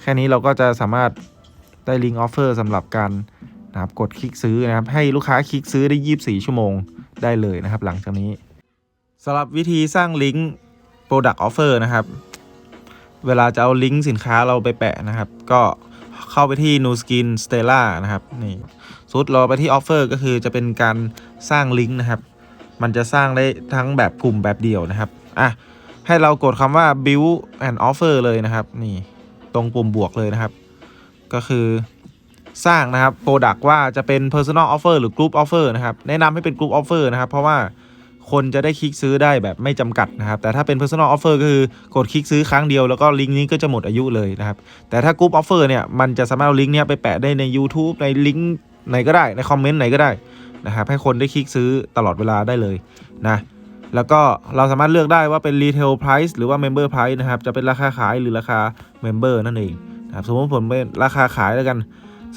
แค่นี้เราก็จะสามารถได้ลิงก์ออฟเฟอร์สำหรับการนะครับกดคลิกซื้อนะครับ ให้ลูกค้าคลิกซื้อได้ 24 ชั่วโมงได้เลยนะครับ หลังจากนี้สำหรับวิธีสร้างลิงก์ Product Offer นะครับ เวลาจะเอาลิงก์สินค้าเราไปแปะนะครับ ก็เข้าไปที่ New Skin Stella นะครับนี่สุดเราไปที่ Offer ก็คือจะเป็นการสร้างลิงก์นะครับ มันจะสร้างได้ทั้งแบบกลุ่มแบบเดี่ยวนะครับอะให้เรากดคำว่า build and offer เลยนะครับนี่ ตรงปุ่มบวกเลยนะครับ ก็คือสร้างนะครับ Product ว่าจะเป็น Personal Offer หรือ Group Offer นะครับ แนะนำให้เป็น Group Offer นะครับ เพราะว่าคนจะได้คลิกซื้อได้แบบไม่จำกัดนะครับ แต่ถ้าเป็น Personal Offer ก็คือกดคลิกซื้อครั้งเดียวแล้วก็ลิงก์นี้ก็จะหมดอายุเลยนะครับ แต่ถ้า Group Offer เนี่ยมันจะสามารถเอาลิงก์เนี้ยไปแปะได้ใน YouTube ในลิงก์ไหนก็ได้ในคอมเมนต์ไหนก็ได้นะครับให้คนได้คลิกซื้อตลอดเวลาได้เลยนะ แล้วก็เราสามารถเลือกได้ว่าเป็น Retail Price หรือว่า Member Price นะครับ จะเป็นราคาขายหรือราคา Member นั่นเองนะครับ สมมติผมเป็นราคาขายแล้วกัน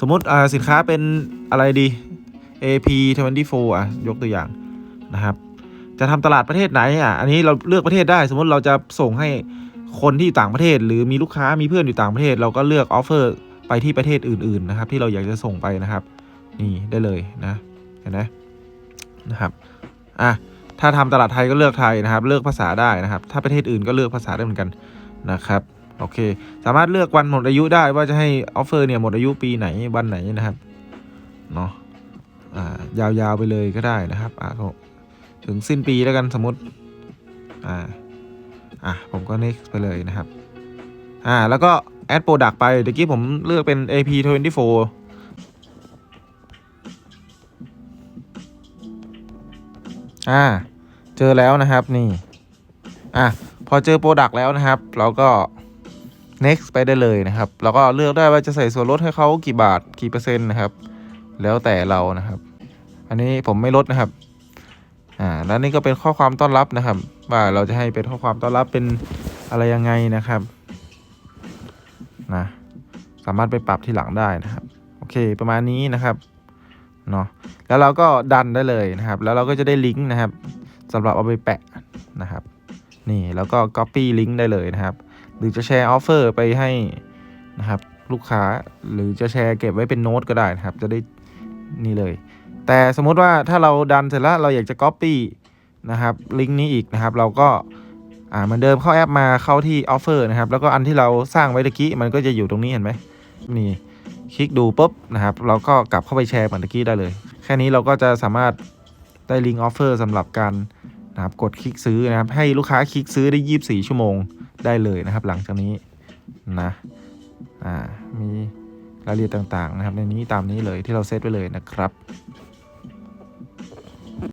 สมมติอ่าสินค้าเป็นอะไรดี AP 24อะ ยกตัวอย่างนะครับ จะทำตลาดประเทศไหนอะ อันนี้เราเลือกประเทศได้ สมมติเราจะส่งให้คนที่ต่างประเทศ หรือมีลูกค้ามีเพื่อนอยู่ต่างประเทศ เราก็เลือกออฟเฟอร์ไปที่ประเทศอื่นๆนะครับ ที่เราอยากจะส่งไปนะครับ นี่ได้เลยนะ เห็นไหมนะครับ อะ ถ้าทำตลาดไทยก็เลือกไทยนะครับ เลือกภาษาได้นะครับ ถ้าประเทศอื่นก็เลือกภาษาได้เหมือนกันนะครับโอเค สามารถเลือกวันหมดอายุได้ว่าจะให้ออฟเฟอร์เนี่ยหมดอายุปีไหนวันไหนนะครับเนาะอ่ายาวๆไปเลยก็ได้นะครับอ่าถึงสิ้นปีแล้วกันสมมติอ่าอะผมก็ next ไปเลยนะครับอ่าแล้วก็ add product ไปเมื่อกี้ผมเลือกเป็น AP 24อ่า เจอแล้วนะครับนี่อะพอเจอโปรดักต์แล้วนะครับ เราก็ next ไปได้เลยนะครับ แล้วก็เลือกได้ว่าจะใส่ส่วนลดให้เขากี่บาทกี่เปอร์เซ็นต์นะครับ แล้วแต่เรานะครับ อันนี้ผมไม่ลดนะครับอ่าแล้วนี่ก็เป็นข้อความต้อนรับนะครับ ว่าเราจะให้เป็นข้อความต้อนรับเป็นอะไรยังไงนะครับนะสามารถไปปรับที่หลังได้นะครับ โอเคประมาณนี้นะครับเนาะแล้วเราก็ดันได้เลยนะครับ แล้วเราก็จะได้ลิงก์นะครับ สำหรับเอาไปแปะนะครับ นี่แล้วก็ Copy ลิงก์ได้เลยนะครับ หรือจะแชร์ออฟเฟอร์ไปให้นะครับลูกค้าหรือจะแชร์เก็บไว้เป็นโน้ตก็ได้นะครับ จะได้นี่เลย แต่สมมุติว่าถ้าเราดันเสร็จแล้วเราอยากจะ Copy นะครับลิงก์นี้อีกนะครับ เราก็อ่าเหมือนเดิมเข้าแอปมาเข้าที่ออฟเฟอร์นะครับ แล้วก็อันที่เราสร้างไว้ตะกี้มันก็จะอยู่ตรงนี้เห็นไหมนี่คลิกดูปุ๊บนะครับ เราก็กลับเข้าไปแชร์เหมือนตะกี้ได้เลย แค่นี้เราก็จะสามารถได้ลิงก์ออฟเฟอร์สำหรับการ นะครับกดคลิกซื้อนะครับให้ลูกค้าคลิกซื้อได้ 24 ชั่วโมงได้เลยนะครับ หลังจากนี้นะอ่ามีรายละเอียดต่างๆนะครับในนี้ตามนี้เลยที่เราเซตไว้เลยนะครับ